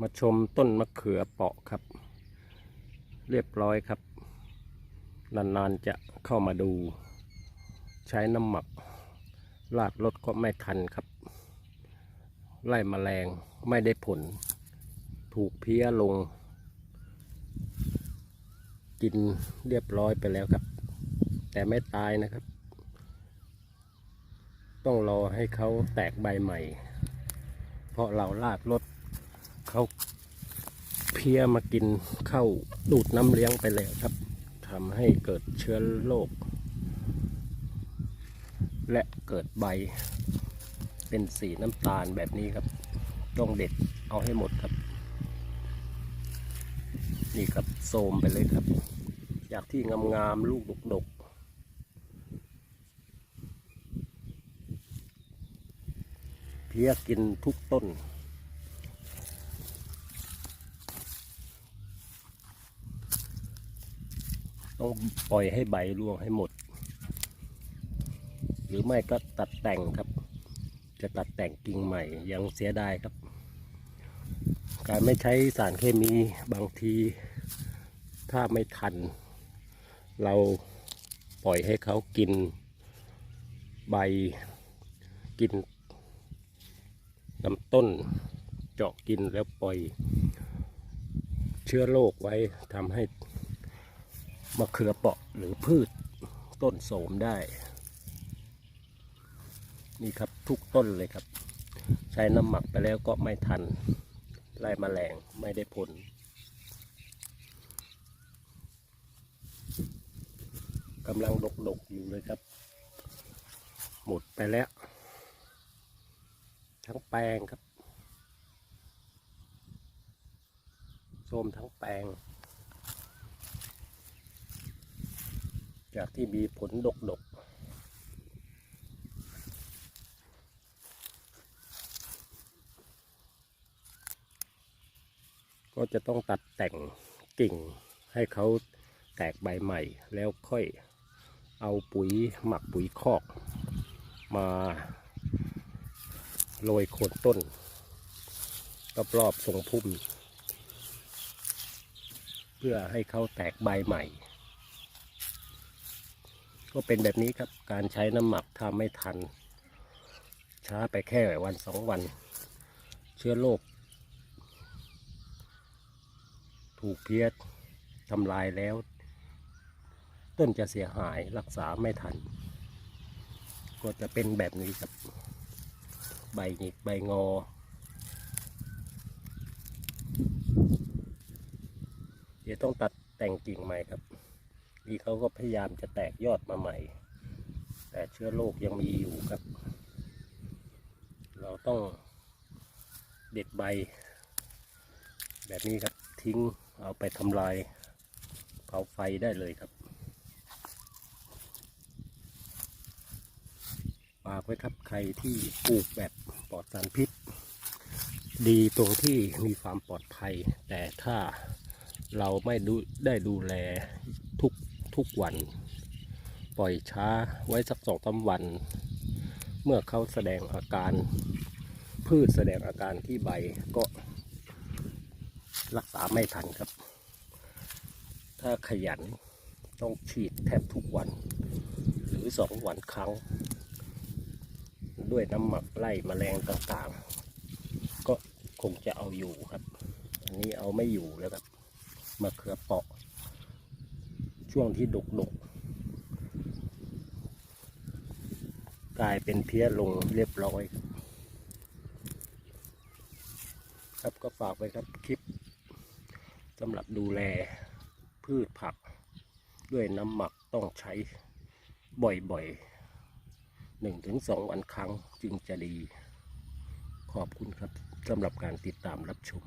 มาชมต้นมะเขือเปาะครับ เรียบร้อยครับ นานๆจะเข้ามาดู ใช้น้ำหมักลาดรถก็ไม่ทันครับ ไล่มแมลงไม่ได้ผล ถูกเพี้ยลง กินเรียบร้อยไปแล้วครับ แต่ไม่ตายนะครับ ต้องรอให้เขาแตกใบใหม่ เพราะเราลาดรถ เขาเพี้ยมากินเข้าดูดน้ำเลี้ยงไปแล้วครับทำให้เกิดเชื้อโรคและเกิดใบเป็นสีน้ำตาลแบบนี้ครับ ต้องเด็ดเอาให้หมดครับ นี่ครับโซมไปเลยครับจากที่งามๆลูกดกๆเพี้ยกินทุกต้น ต้องปล่อยให้ใบร่วงให้หมด หรือไม่ก็ตัดแต่งครับ จะตัดแต่งกิ่งใหม่ยังเสียดายครับ การไม่ใช้สารเคมีบางที ถ้าไม่ทัน เราปล่อยให้เขากินใบกินลำต้นเจาะกินแล้วปล่อยเชื้อโรคไว้ทำให้ มะเขือเปราะหรือพืชต้นโสมได้ นี่ครับทุกต้นเลยครับ ใช้น้ำหมักไปแล้วก็ไม่ทัน ไล่มแมลงไม่ได้ผลกำลังดกๆอยู่เลยครับ หมดไปแล้ว ทั้งแปลงครับส้มทั้งแปลง จากที่มีผลดกๆก็จะต้องตัดแต่งกิ่งให้เขาแตกใบใหม่แล้วค่อยเอาปุ๋ยหมักปุ๋ยคอก มาโรยโคนต้นรอบๆทรงพุ่ม เพื่อให้เขาแตกใบใหม่ ก็เป็นแบบนี้ครับ การใช้น้ำหมักถ้าไม่ทัน ช้าไปแค่วันสองวัน เชื้อโรคถูกเพี้ยทำลายแล้ว ต้นจะเสียหายรักษาไม่ทัน ก็จะเป็นแบบนี้ครับ ใบหงิกใบงอเดี๋ยวต้องตัดแต่งกิ่งใหม่ครับ นี่เขาก็พยายามจะแตกยอดมาใหม่ แต่เชื้อโรคยังมีอยู่ครับ เราต้องเด็ดใบ แบบนี้ครับทิ้งเอาไปทำลายเผาไฟได้เลยครับฝากไว้ครับใครที่ปลูกแบบปลอดสารพิษ ดีตรงที่มีความปลอดภัย แต่ถ้าเราไม่ได้ดูแลทุก ทุกวัน ปล่อยช้าไว้สักสองสามวัน เมื่อเขาแสดงอาการ พืชแสดงอาการที่ใบก็รักษาไม่ทันครับ ถ้าขยันต้องฉีดแทบทุกวัน หรือสองวันครั้ง ด้วยน้ำหมักไล่มแมลงต่างๆ ก็คงจะเอาอยู่ครับ อันนี้เอาไม่อยู่แล้วครับมะเขือเปาะ ช่วงที่ดกดกกลายเป็นเพี้ยลงเรียบร้อย ครับก็ฝากไว้ครับคลิปสำหรับดูแลพืชผัก ด้วยน้ำหมักต้องใช้บ่อยๆหนึ่งถึงสองวันครั้งจึงจะดี ขอบคุณครับสำหรับการติดตามรับชม